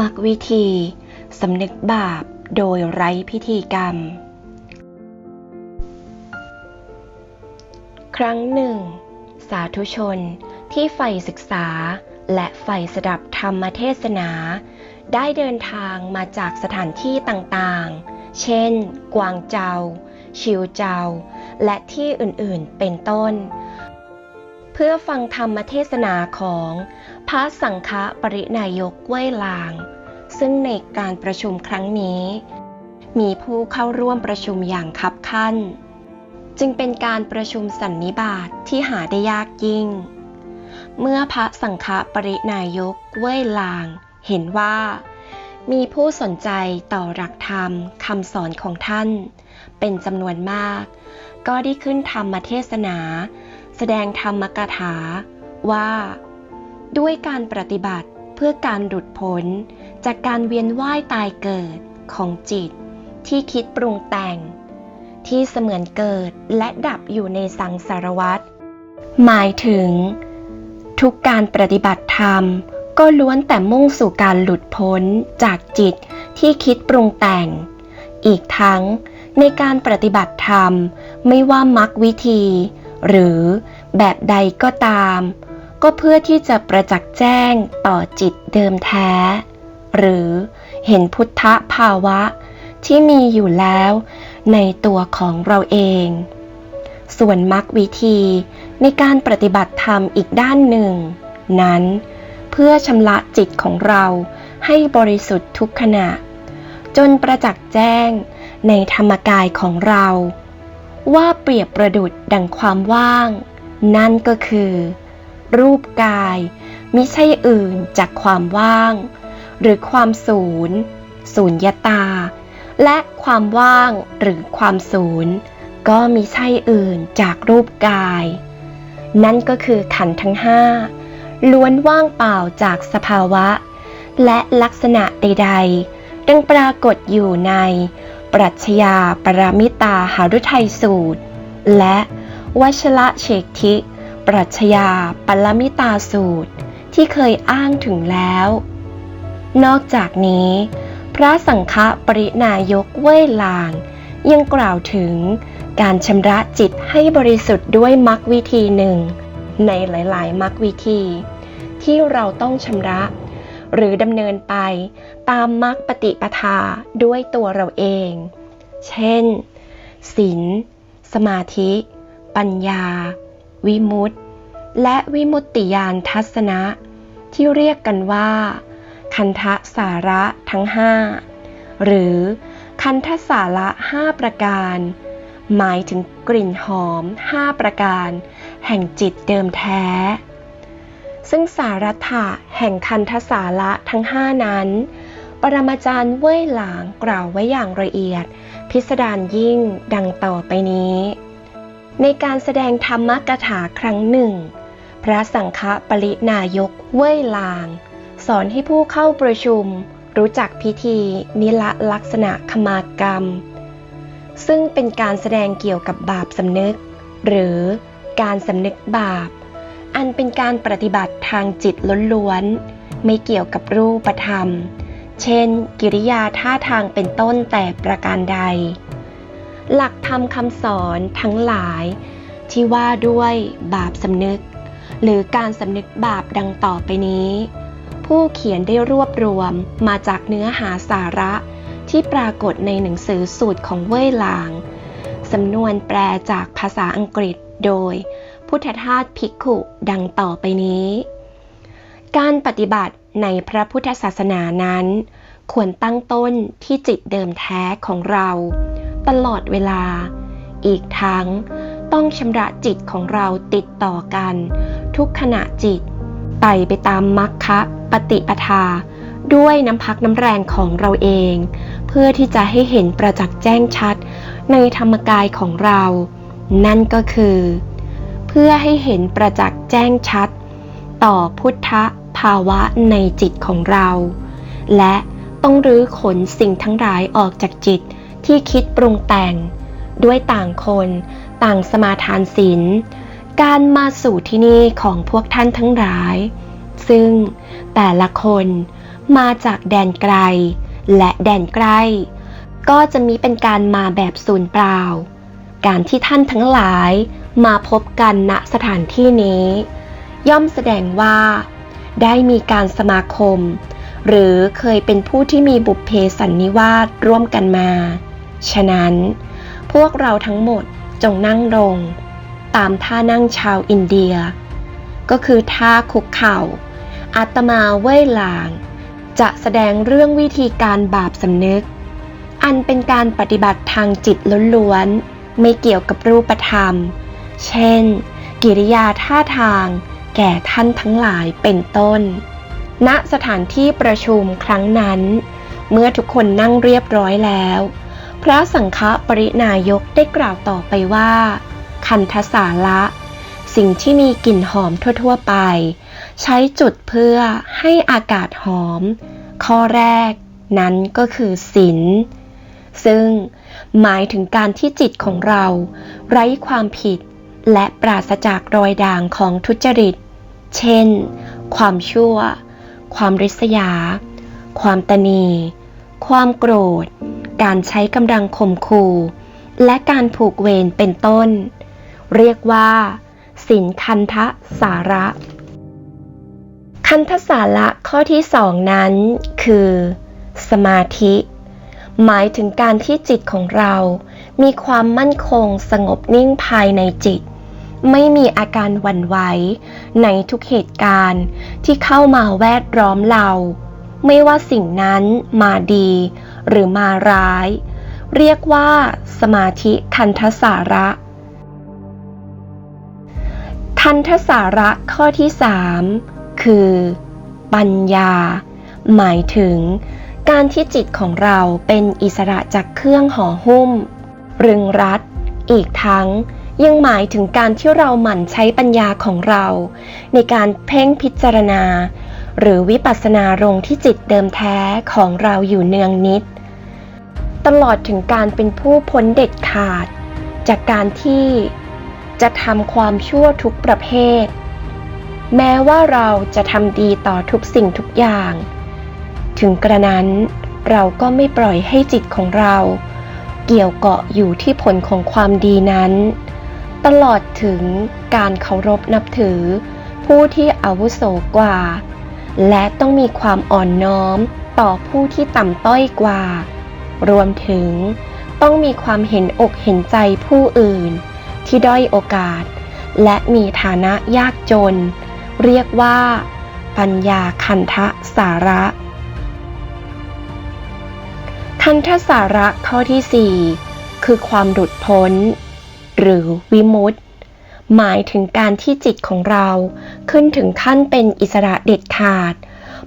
มักวิธีสำนึกบาปโดยไร้พิธีกรรม ครั้งหนึ่ง สาธุชนที่ใฝ่ศึกษาและใฝ่สดับธรรมเทศนา ได้เดินทางมาจากสถานที่ต่างๆ เช่น กวางเจา ชิวเจา และที่อื่นๆ เป็นต้น เพื่อฟังธรรมเทศนาของ ระสังฆปรินายกเว้ยลาง ซึ่งในการประชุมครั้งนี้ มีผู้เข้าร่วมประชุมอย่างคับคั่น จึงเป็นการประชุมสันนิบาตทที่หาได้ยากยิ่ง เมื่อพระสังฆปรินายกเว้ยลาง เห็นว่า มีผู้สนใจต่อหลักธรรมคำสอนของท่าน เป็นจำนวนมาก ก็ได้ขึ้นธรรมเทศนา แสดงธรรมกถาว่า ด้วยการปฏิบัติเพื่อการหลุดพ้น จากการเวียนว่ายตายเกิดของจิต ที่คิดปรุงแต่ง ที่เสมือนเกิดและดับอยู่ในสังสารวัฏหมายถึง ทุกการปฏิบัติธรรม ก็ล้วนแต่มุ่งสู่การหลุดพ้นจากจิตที่คิดปรุงแต่ง อีกทั้งในการปฏิบัติธรรมไม่ว่ามรรควิธี หรือแบบใดก็ตาม ก็เพื่อที่จะประจักษ์แจ้งต่อจิตเดิมแท้ หรือเห็นพุทธภาวะที่มีอยู่แล้วในตัวของเราเอง ส่วนมรรควิธีในการปฏิบัติธรรมอีกด้านหนึ่ง นั้น เพื่อชำระจิตของเราให้บริสุทธิ์ทุกขณะ จนประจักษ์แจ้งในธรรมกายของเรา ว่าเปรียบประดุดดังความว่าง นั่นก็คือ รูปกายมิใช่อื่นจากความว่าง หรือความศูนย์ศูนยตา และความว่างหรือความศูนย์ก็มิใช่อื่นจากรูปกาย นั่นก็คือขันธ์ทั้งห้าล้วนว่างเปล่าจากสภาวะ และลักษณะใด ๆ ดังปรากฏอยู่ใน ปรัชญาปรามิตาหารุทัยสูตร และวัชระเฉกทิ ปรัชญาปรมิตาสูตรที่เคยอ้างถึงแล้ว นอกจากนี้ พระสังฆปรินายกเว้ยลาง ยังกล่าวถึงการชำระจิตให้บริสุทธิ์ด้วยมรรควิธีหนึ่ง ในหลายๆมรรควิธี ที่เราต้องชำระ หรือดำเนินไปตามมรรคปฏิปทาด้วยตัวเราเอง เช่น ศีลสมาธิ ปัญญา วิมุตติ และวิมุตติญาณทัศนะ ที่เรียกกันว่า คันธสาระทั้งห้าหรือคันธสาระห้าประการ หมายถึงกลิ่นหอมห้าประการ แห่งจิตเดิมแท้ ซึ่งสารถะแห่งคันธสาระทั้งห้านั้น ปรมาจารย์เว่ยหลางกล่าวไว้อย่างละเอียด พิสดารยิ่งดังต่อไปนี้ ในการแสดงธรรมกถาครั้งหนึ่ง พระสังฆปรินายกเว่ยลาง สอนให้ผู้เข้าประชุม รู้จักพิธีนิละลักษณะขมากรรม ซึ่งเป็นการแสดงเกี่ยวกับบาปสำนึก หรือการสำนึกบาป อันเป็นการปฏิบัติทางจิตล้วนๆ ไม่เกี่ยวกับรูปธรรม เช่น กิริยาท่าทางเป็นต้นแต่ประการใด หลักธรรมคำสอนทั้งหลาย ที่ว่าด้วยบาปสำนึก หรือการสำนึกบาปดังต่อไปนี้ ผู้เขียนได้รวบรวมมาจากเนื้อหาสาระที่ปรากฏในหนังสือสูตรของเว่ยหลาง สำนวนแปลจากภาษาอังกฤษโดย พุทธทาสภิกขุดังต่อไปนี้ การปฏิบัติในพระพุทธศาสนานั้น ควรตั้งต้นที่จิตเดิมแท้ของเรา ตลอดเวลา อีกทั้งต้องชำระจิตของเราติดต่อกัน ทุกขณะจิตไต่ไปตามมรรคะปฏิปทา ด้วยน้ำพักน้ำแรงของเราเอง เพื่อที่จะให้เห็นประจักษ์แจ้งชัดในธรรมกายของเรา นั่นก็คือ เพื่อให้เห็นประจักษ์แจ้งชัด ต่อพุทธภาวะในจิตของเรา และต้องรื้อขนสิ่งทั้งหลายออกจากจิต ที่คิดปรุงแต่ง ด้วยต่างคนต่างสมาทานศีลการมาสู่ที่นี่ของพวกท่านทั้งหลาย ซึ่งแต่ละคนมาจากแดนไกล และแดนใกล้ ก็จะมีเป็นการมาแบบศูนย์เปล่า การที่ท่านทั้งหลายมาพบกันณสถานที่นี้ ย่อมแสดงว่า ได้มีการสมาคม หรือเคยเป็นผู้ที่มีบุพเพสันนิวาสร่วมกันมา ฉะนั้น พวกเราทั้งหมดจงนั่งลง ตามท่านั่งชาวอินเดีย ก็คือท่าคุกเข่า อาตมาเว่ยหลาง จะแสดงเรื่องวิธีการบาปสำนึก อันเป็นการปฏิบัติทางจิตล้วนๆ ไม่เกี่ยวกับรูปธรรม เช่น กิริยาท่าทางแก่ท่านทั้งหลายเป็นต้น ณ สถานที่ประชุมครั้งนั้น เมื่อทุกคนนั่งเรียบร้อยแล้ว พระสังฆปรินายกได้กล่าวต่อไปว่า คันทสาละ สิ่งที่มีกลิ่นหอมทั่ว ๆ ไป ใช้จุดเพื่อให้อากาศหอม ข้อแรกนั้นก็คือศีลซึ่งหมายถึงการที่จิตของเรา ไร้ความผิด และปราศจากรอยด่างของทุจริต เช่น ความชั่ว ความริษยา ความตนี ความโกรธ การใช้กำลังข่มขู่และการผูกเวรเป็นต้น เรียกว่าสินคันทะสาระ คันทสาระข้อที่สองนั้น คือ สมาธิ หมายถึงการที่จิตของเรา มีความมั่นคงสงบนิ่งภายในจิต ไม่มีอาการหวั่นไหวในทุกเหตุการณ์ที่เข้ามาแวดล้อมเรา ไม่ว่าสิ่งนั้นมาดี หรือมาร้าย เรียกว่าสมาธิคันทสาระคันทสาระข้อที่สามคือ ปัญญา หมายถึง การที่จิตของเราเป็นอิสระจากเครื่องห่อหุ้ม รึงรัด อีกทั้งยังหมายถึงการที่เราหมั่นใช้ปัญญาของเรา ในการเพ่งพิจารณา หรือวิปัสสนาลงที่จิตเดิมแท้ของเราอยู่เนืองนิด ตลอดถึงการเป็นผู้พ้นเด็ดขาด จากการที่จะทำความชั่วทุกประเภท แม้ว่าเราจะทำดีต่อทุกสิ่งทุกอย่าง ถึงกระนั้นเราก็ไม่ปล่อยให้จิตของเรา เกี่ยวเกาะอยู่ที่ผลของความดีนั้น ตลอดถึงการเคารพนับถือ ผู้ที่อาวุโสกว่า และต้องมีความอ่อนน้อมต่อผู้ที่ต่ำต้อยกว่า รวมถึงต้องมีความเห็นอกเห็นใจผู้อื่น ที่ด้อยโอกาส และมีฐานะยากจน เรียกว่า ปัญญาคันทะสาระ คันทสาระข้อที่ 4 คือความหลุดพ้น หรือวิมุตติ หมายถึงการที่จิตของเราขึ้นถึงขั้นเป็นอิสระเด็ดขาด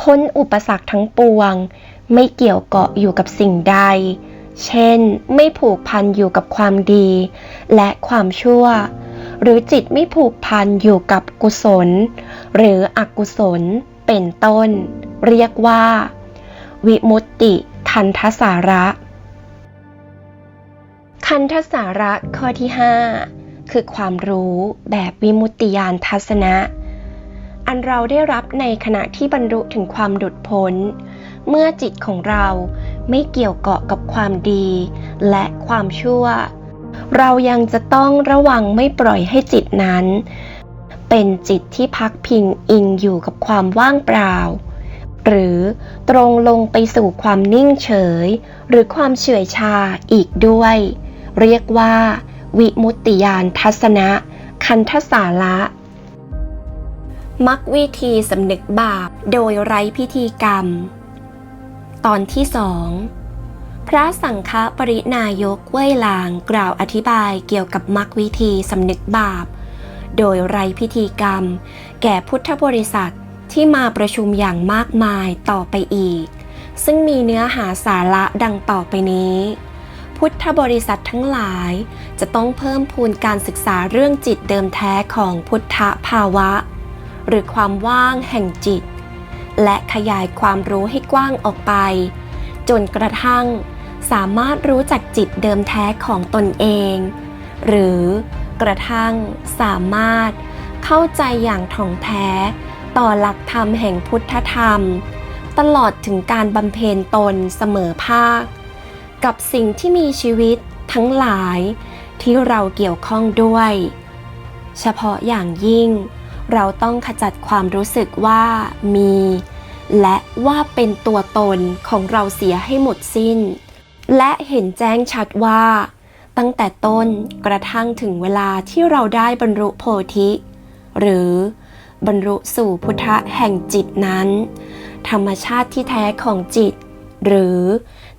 พ้นอุปสรรคทั้งปวง ไม่เกี่ยวเกาะอยู่กับสิ่งใด เช่น ไม่ผูกพันอยู่กับความดี และความชั่ว หรือจิตไม่ผูกพันอยู่กับกุศล หรืออกุศล เป็นต้น เรียกว่า วิมุตติคันทสาระ คันทสาระข้อที่ 5 คือความรู้แบบวิมุตติยานทัศนะ อันเราได้รับในขณะที่บรรลุถึงความดุดพ้น เมื่อจิตของเราไม่เกี่ยวเกาะกับความดี และความชั่ว เรายังจะต้องระวังไม่ปล่อยให้จิตนั้น เป็นจิตที่พักพิงอิงอยู่กับความว่างเปล่า หรือตรงลงไปสู่ความนิ่งเฉย หรือความเฉื่อยชาอีกด้วย เรียกว่า วิมุตติยานทัศนะ คันทสาระมักวิธีสำนึกบาปโดยไร้พิธีกรรม ตอนที่สองพระสังฆปรินายกเว่ยลางกล่าวอธิบายเกี่ยวกับมักวิธีสำนึกบาป โดยไร้พิธีกรรม แก่พุทธบริษัทที่มาประชุมอย่างมากมายต่อไปอีก ซึ่งมีเนื้อหาสาระดังต่อไปนี้ พุทธบริษัททั้งหลาย จะต้องเพิ่มพูนการศึกษาเรื่องจิตเดิมแท้ของพุทธภาวะ หรือความว่างแห่งจิต และขยายความรู้ให้กว้างออกไป จนกระทั่งสามารถรู้จักจิตเดิมแท้ของตนเอง หรือกระทั่งสามารถเข้าใจอย่างถ่องแท้ต่อหลักธรรมแห่งพุทธธรรมตตลอดถึงการบำเพ็ญตนเสมอภาค กับสิ่งที่มีชีวิตทั้งหลายที่เราเกี่ยวข้องด้วย เฉพาะอย่างยิ่ง เราต้องขจัดความรู้สึกว่ามี และว่าเป็นตัวตนของเราเสียให้หมดสิ้น และเห็นแจ้งชัดว่า ตั้งแต่ต้นกระทั่งถึงเวลาที่เราได้บรรลุโพธิ หรือบรรลุสู่พุทธะแห่งจิตนั้น ธรรมชาติที่แท้ของจิต หรือ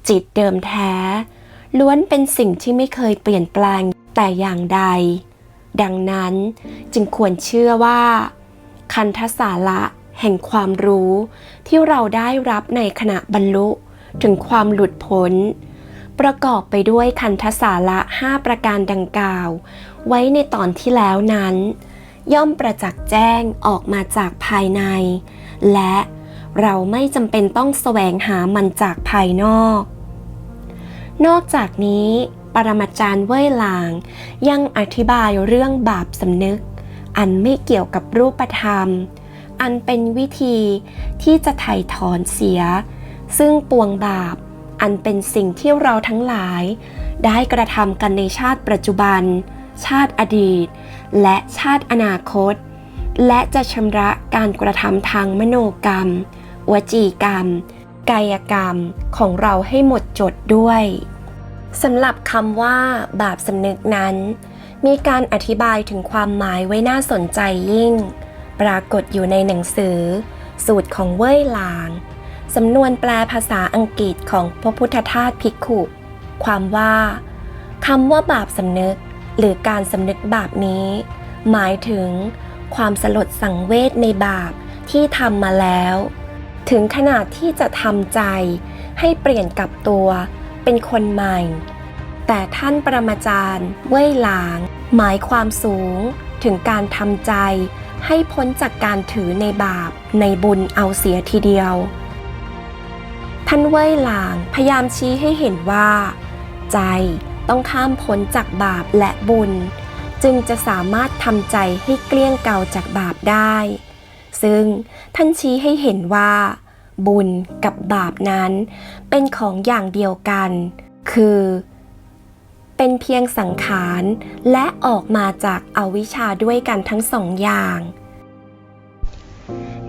จิตเดิมแท้ ล้วนเป็นสิ่งที่ไม่เคยเปลี่ยนแปลงแต่อย่างใด ดังนั้นจึงควรเชื่อว่า คันธสาระแห่งความรู้ที่เราได้รับในขณะบรรลุถึงความหลุดพ้น ประกอบไปด้วยคันธสาระ5ประการดังกล่าว ไว้ในตอนที่แล้วนั้น ย่อมประจักษ์แจ้งออกมาจากภายใน และ เราไม่จำเป็นต้องแสวงหามันจากภายนอก นอกจากนี้ ปรมาจารย์เว่ยหลาง ยังอธิบายเรื่องบาปสำนึก อันไม่เกี่ยวกับรูปธรรม อันเป็นวิธีที่จะไถ่ถอนเสีย ซึ่งปวงบาป อันเป็นสิ่งที่เราทั้งหลาย ได้กระทำกันในชาติปัจจุบัน ชาติอดีต และชาติอนาคตและจะชำระการกระทำทางมโนกรรม วจีกรรม กายกรรมของเราให้หมดจดด้วยสำหรับคำว่า บาปสำนึกนั้น มีการอธิบายถึงความหมายไว้น่าสนใจยิ่ง ปรากฏอยู่ในหนังสือ สูตรของเว่ยหลางสำนวนแปลภาษาอังกฤษของพระพุทธทาสภิกขุความว่าคำว่าบาปสำนึก หรือการสำนึกบาปนี้ หมายถึง ความสลดสังเวชในบาปที่ทำมาแล้ว ถึงขนาดที่จะทำใจให้เปลี่ยนกลับตัวเป็นคนใหม่ แต่ท่านปรมาจารย์ เว่ยหลาง หมายความสูงถึงการทำใจให้พ้นจากการถือในบาปในบุญเอาเสียทีเดียว ท่านเว่ยหลางพยายามชี้ให้เห็นว่า ใจต้องข้ามพ้นจากบาปและบุญ จึงจะสามารถทำใจให้เกลี้ยงเกลาจากบาปได้ ซึ่งท่านชี้ให้เห็นว่า บุญกับบาปนั้นเป็นของอย่างเดียวกัน คือ เป็นเพียงสังขารและออกมาจากอาวิชชาด้วยกันทั้งสองอย่าง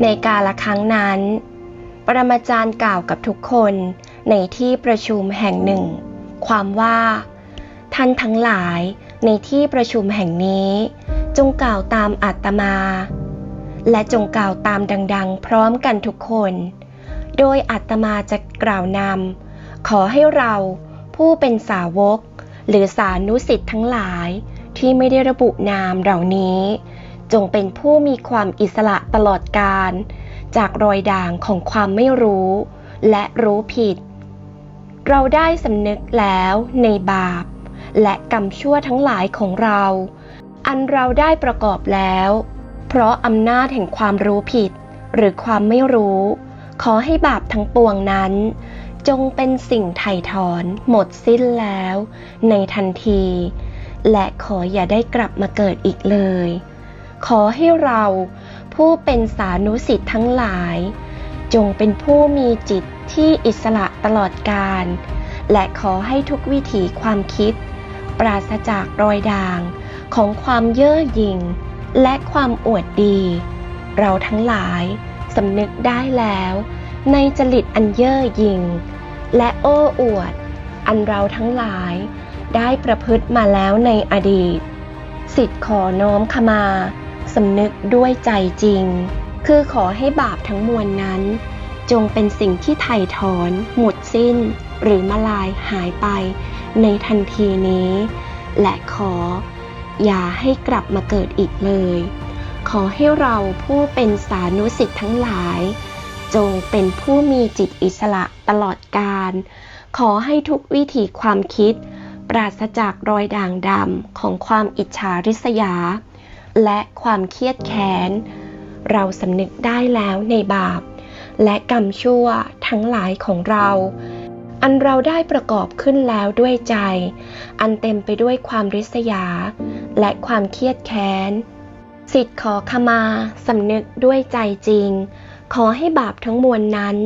ในกาละครั้งนั้น ปรมาจารย์กล่าวกับทุกคนในที่ประชุมแห่งหนึ่ง ความว่า ท่านทั้งหลายในที่ประชุมแห่งนี้ จงกล่าวตามอาตมา และจงกล่าวตามดังๆ พร้อมกันทุกคน โดยอาตมาจะกล่าวนำขอให้เราผู้เป็นสาวก หรือสานุสิทธิ์ทั้งหลายที่ไม่ได้ระบุนามเหล่านี้ จงเป็นผู้มีความอิสระตลอดกาลจากรอยด่างของความไม่รู้ และรู้ผิด เราได้สำนึกแล้วในบาป และกรรมชั่วทั้งหลายของเรา อันเราได้ประกอบแล้ว เพราะอำนาจแห่งความรู้ผิด หรือความไม่รู้ ขอให้บาปทั้งปวงนั้น จงเป็นสิ่งไถ่ถอนหมดสิ้นแล้ว ในทันที และขออย่าได้กลับมาเกิดอีกเลย ขอให้เราผู้เป็นสานุสิทธิ์ทั้งหลาย จงเป็นผู้มีจิตที่อิสระตลอดกาลและขอให้ทุกวิถีความคิด ปราศจากรอยด่างของความเย่อหยิ่ง และความอวดดี เราทั้งหลายสำนึกได้แล้ว ในจริตอันเย่อหยิ่ง และโอ้อวด อันเราทั้งหลายได้ประพฤติมาแล้วในอดีต สิทธิ์ขอน้อมขมาสำนึกด้วยใจจริง คือขอให้บาปทั้งมวลนั้น จงเป็นสิ่งที่ไถ่ถอน หมดสิ้น หรือมาลายหายไปในทันทีนี้ และขอ อย่าให้กลับมาเกิดอีกเลย ขอให้เราผู้เป็นสานุสิทธิ์ทั้งหลาย จงเป็นผู้มีจิตอิสระตลอดกาลขอให้ทุกวิถีความคิด ปราศจากรอยด่างดำของความอิจฉาริษยา และความเครียดแค้น เราสำนึกได้แล้วในบาป และกรรมชั่วทั้งหลายของเรา อันเราได้ประกอบขึ้นแล้วด้วยใจ อันเต็มไปด้วยความริษยา และความเครียดแค้น สิทธิ์ขอขมาสำนึกด้วยใจจริง ขอให้บาปทั้งมวลนั้น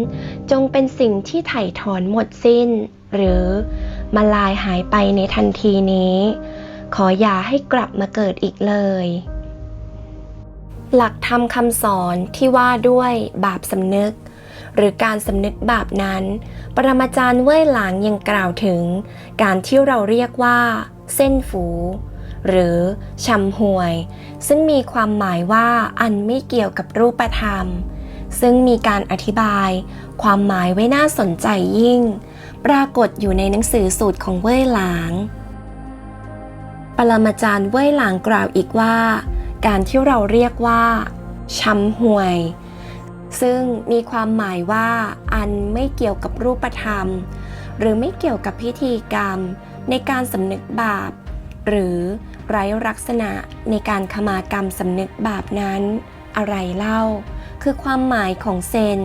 จงเป็นสิ่งที่ไถ่ถอนหมดสิ้น หรือมาลายหายไปในทันทีนี้ ขออย่าให้กลับมาเกิดอีกเลย หลักธรรมคำสอนที่ว่าด้วยบาปสำนึก หรือการสำนึกบาปนั้น ปรมาจารย์เว่ยหลางยังกล่าวถึง การที่เราเรียกว่า เส้นฝู หรือชำห่วย ซึ่งมีความหมายว่าอันไม่เกี่ยวกับรูปธรรม ซึ่งมีการอธิบาย ความหมายไว้น่าสนใจยิ่ง ปรากฏอยู่ในหนังสือสูตรของเว่ยหลาง ปรมาจารย์เว่ยหลางกล่าวอีกว่า การที่เราเรียกว่าชำห่วย ซึ่งมีความหมายว่าอันไม่เกี่ยวกับรูปธรรม หรือไม่เกี่ยวกับพิธีกรรม ในการสำนึกบาป หรือไร้ลักษณะในการขมากรรมสำนึกบาปนั้น อะไรเล่า คือความหมายของเซน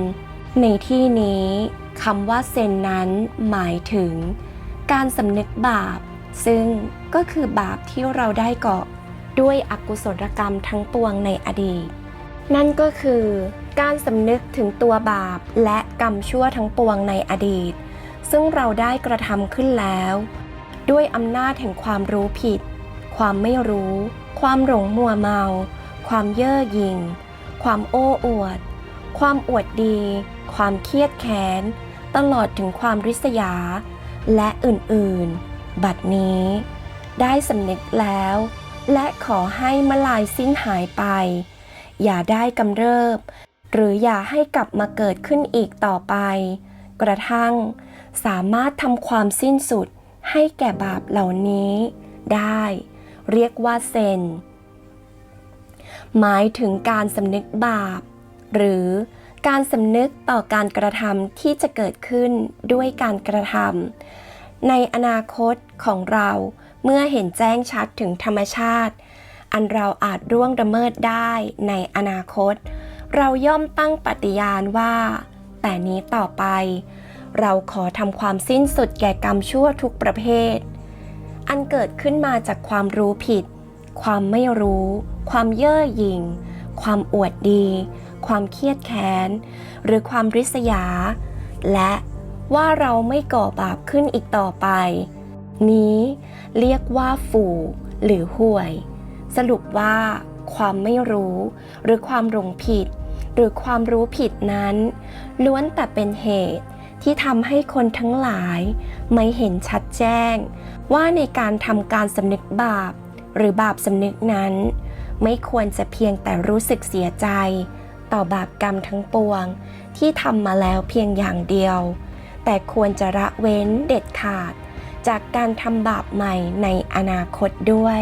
ในที่นี้คำว่าเซนนั้นหมายถึง การสำนึกบาป ซึ่งก็คือบาปที่เราได้ก่อด้วยอกุศลกรรมทั้งปวงในอดีต นั่นก็คือการสำนึกถึงตัวบาปและกรรมชั่วทั้งปวงในอดีต ซึ่งเราได้กระทำขึ้นแล้ว ด้วยอำนาจแห่งความรู้ผิด ความไม่รู้ ความหลงมัวเมา ความเย่อหยิ่ง ความโอ้อวด ความอวดดี ความเครียดแค้น ตลอดถึงความริษยา และอื่นๆ บัดนี้ ได้สำนึกแล้ว และขอให้มลายสิ้นหายไป อย่าได้กำเริบ หรืออย่าให้กลับมาเกิดขึ้นอีกต่อไป กระทั่ง สามารถทำความสิ้นสุดให้แก่บาปเหล่านี้ ได้ เรียกว่าเซน หมายถึงการสำนึกบาป หรือการสำนึกต่อการกระทำที่จะเกิดขึ้นด้วยการกระทำในอนาคตของเราเมื่อเห็นแจ้งชัดถึงธรรมชาติ อันเราอาจร่วงละเมิดได้ในอนาคต เราย่อมตั้งปฏิญาณว่า แต่นี้ต่อไป เราขอทำความสิ้นสุดแก่กรรมชั่วทุกประเภท อันเกิดขึ้นมาจากความรู้ผิด ความไม่รู้ ความเย่อหยิ่ง ความอวดดี ความเครียดแค้น หรือความริษยา และว่าเราไม่ก่อบาปขึ้นอีกต่อไป นี้เรียกว่าฝูหรือห่วย สรุปว่า ความไม่รู้ หรือความหลงผิด หรือความรู้ผิดนั้น ล้วนแต่เป็นเหตุที่ทำให้คนทั้งหลาย ไม่เห็นชัดแจ้ง ว่าในการทำการสำนึกบาป หรือบาปสำนึกนั้น ไม่ควรจะเพียงแต่รู้สึกเสียใจ ต่อบาปกรรมทั้งปวง ที่ทำมาแล้วเพียงอย่างเดียว แต่ควรจะละเว้นเด็ดขาด จากการทำบาปใหม่ในอนาคตด้วย